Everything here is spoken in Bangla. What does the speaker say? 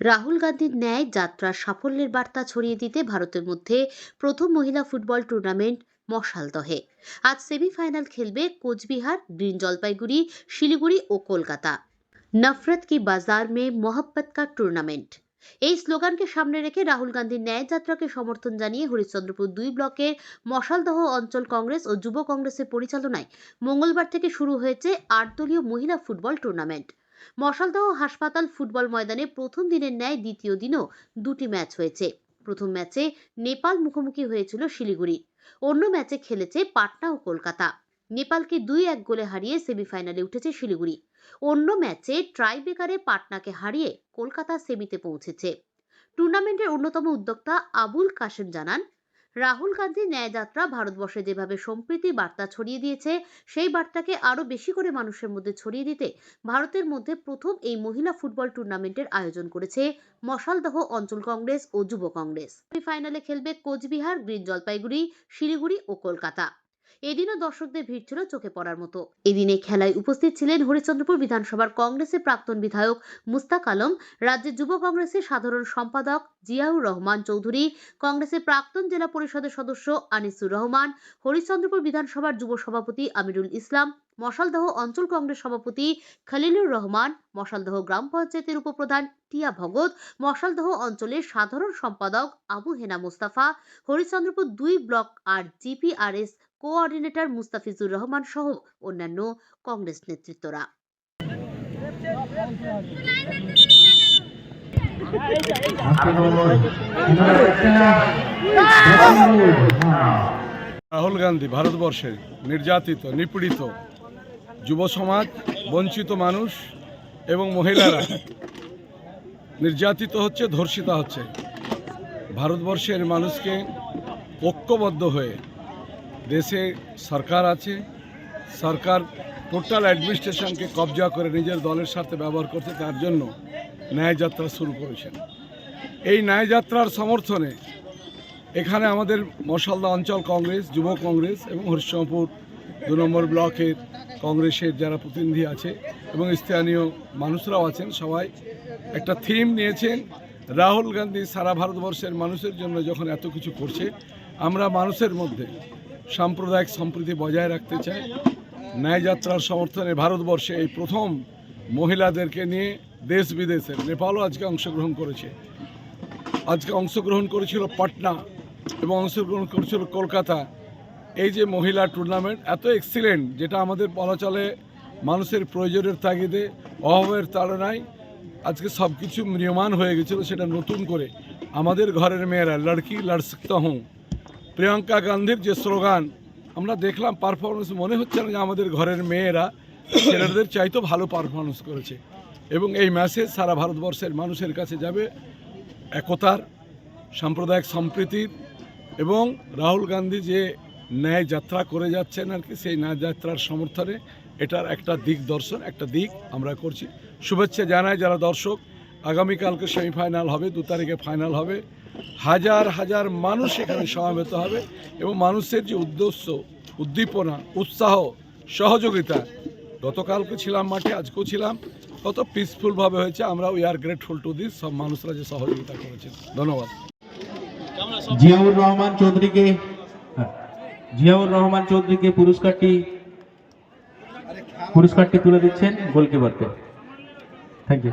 রাহুল গান্ধীর ন্যায় যাত্রার সাফল্যের বার্তা ছড়িয়ে দিতে ভারতের মধ্যে প্রথম মহিলা ফুটবল টুর্নামেন্ট মশালদহে আজ সেমিফাইনাল খেলবে কোচবিহার, গ্রিন জলপাইগুড়ি, শিলিগুড়ি ও কলকাতা। নফরত কি বাজার মে মোহব্বত কা টুর্নামেন্ট? এই স্লোগানকে সামনে রেখে রাহুল গান্ধীর ন্যায় যাত্রাকে সমর্থন জানিয়ে হরিশ্চন্দ্রপুর দুই ব্লকের মশালদহ অঞ্চল কংগ্রেস ও যুব কংগ্রেসের পরিচালনায় মঙ্গলবার থেকে শুরু হয়েছে আট দলীয় মহিলা ফুটবল টুর্নামেন্ট। মশালদহ হাসপাতাল ফুটবল ময়দানে প্রথম দিনের ন্যায় দ্বিতীয় দিনও দুটি ম্যাচ হয়েছে। প্রথম ম্যাচে নেপাল মুখোমুখি হয়েছিল শিলিগুড়ি। অন্য ম্যাচে খেলেছে পাটনা ও কলকাতা। নেপালকে দুই এক গোলে হারিয়ে সেমিফাইনালে উঠেছে শিলিগুড়ি। অন্য ম্যাচে ট্রাইবেকারে পাটনাকে হারিয়ে কলকাতা সেমিতে পৌঁছেছে। টুর্নামেন্টের অন্যতম উদ্যোক্তা আবুল কাশেম জানান রাহুল গান্ধীর ন্যায়যাত্রা ভারতবর্ষে যেভাবে সম্প্রীতি বার্তা ছড়িয়ে দিয়েছে, সেই বার্তাকে আরও বেশি করে মানুষের মধ্যে ছড়িয়ে দিতে ভারতের মধ্যে প্রথম এই মহিলা ফুটবল টুর্নামেন্টের আয়োজন করেছে মশালদহ অঞ্চল কংগ্রেস ও যুব কংগ্রেস। ফাইনালে খেলবে কোচবিহার, গ্রিন জলপাইগুড়ি, শিলিগুড়ি ও কলকাতা। এদিনও দর্শকদের ভিড় ছিল চোখে পড়ার মতো। এদিনে খেলায় উপস্থিত ছিলেন হরিচন্দ্রপুর বিধানসভার কংগ্রেসের প্রাক্তন বিধায়ক মুস্তাক আলম, রাজ্যের যুব কংগ্রেসের সাধারণ সম্পাদক জিয়াউর রহমান চৌধুরী, কংগ্রেসের প্রাক্তন জেলা পরিষদের সদস্য আনিসুর রহমান হরিচন্দ্রপুর বিধানসভার যুব সভাপতি আমিরুল ইসলাম, মশালদহ অঞ্চল কংগ্রেস সভাপতি খলিলুর রহমান, মশালদহ গ্রাম পঞ্চায়েতের উপপ্রধান টিয়া ভগত, মশালদহ অঞ্চলের সাধারণ সম্পাদক আবু হেনা মুস্তাফা হরিচন্দ্রপুর দুই ব্লক আর জিপিআরএস কোঅর্ডিনেটর মুস্তাফিজুর রহমান সহ অন্যান্য কংগ্রেস নেতৃত্বরা। রাহুল গান্ধী ভারতবর্ষের নির্যাতিত, নিপীড়িত যুব সমাজ, বঞ্চিত মানুষ এবং মহিলারা নির্যাতিত হচ্ছে, ধর্ষিতা হচ্ছে। ভারতবর্ষের মানুষকে ঐক্যবদ্ধ হয়ে দেশে সরকার আছে, সরকার টোটাল অ্যাডমিনিস্ট্রেশনকে কবজা করে নিজের দলের সাথে ব্যবহার করতে তার জন্য ন্যায়যাত্রা শুরু করেছেন। এই ন্যায়যাত্রার সমর্থনে এখানে আমাদের মশালদা অঞ্চল কংগ্রেস, যুব কংগ্রেস এবং হরিশ্চন্দ্রপুর দু নম্বর ব্লকের কংগ্রেসের যারা প্রতিনিধি আছে এবং স্থানীয় মানুষরাও আছেন, সবাই একটা থিম নিয়েছেন, রাহুল গান্ধী সারা ভারতবর্ষের মানুষের জন্য যখন এত কিছু করছে, আমরা মানুষের মধ্যে সাম্প্রদায়িক সম্প্রীতি বজায় রাখতে চাই ন্যায়যাত্রার সমর্থনে ভারতবর্ষে এই প্রথম মহিলাদেরকে নিয়ে দেশ বিদেশের নেপালও আজকে অংশগ্রহণ করেছে। আজকে অংশগ্রহণ করেছিল পাটনা এবং অংশগ্রহণ করেছিল কলকাতা। এই যে মহিলা টুর্নামেন্ট এত এক্সিলেন্ট যেটা আমাদের বলা চলে মানুষের প্রয়োজনের তাগিদে, অভাবের তাড়নায় আজকে সব কিছু ম্রিয়মান হয়ে গেছিল সেটা নতুন করে। আমাদের ঘরের মেয়েরা, লড়কি লড় সকতা প্রিয়াঙ্কা গান্ধীর যে স্লোগান, আমরা দেখলাম পারফরমেন্স মনে হচ্ছে না যে আমাদের ঘরের মেয়েরা ছেলেদের চাইতো ভালো পারফরমেন্স করেছে। এবং এই মেসেজ সারা ভারতবর্ষের মানুষের কাছে যাবে। একতার, সাম্প্রদায়িক সম্প্রীতির এবং রাহুল গান্ধী যে ন্যায় যাত্রা করে যাচ্ছেন আর কি, সেই ন্যায় যাত্রার সমর্থনে এটার একটা দিক দর্শন, একটা দিক আমরা করছি। শুভেচ্ছা জানাই যারা দর্শক। আগামীকালকে সেমিফাইনাল হবে, দু তারিখে ফাইনাল হবে। হাজার হাজার মানুষ এখানে সমাবেত হবে এবং মানুষের যে উদ্দেশ্য উদ্দীপনা উৎসাহ সহযোগিতা গতকালকে ছিলাম মাঠে আজকেও ছিলাম। কত পিসফুলভাবে হয়েছে আমরা we are grateful to this সব মানুষরা যে সহযোগিতা করেছেন। ধন্যবাদ। জিয়াউর রহমান চৌধুরীকে হ্যাঁ, জিয়াউর রহমান চৌধুরীকে পুরস্কারটি পুরস্কারটি তুলে দিচ্ছেন গোলকিপারকে। Thank you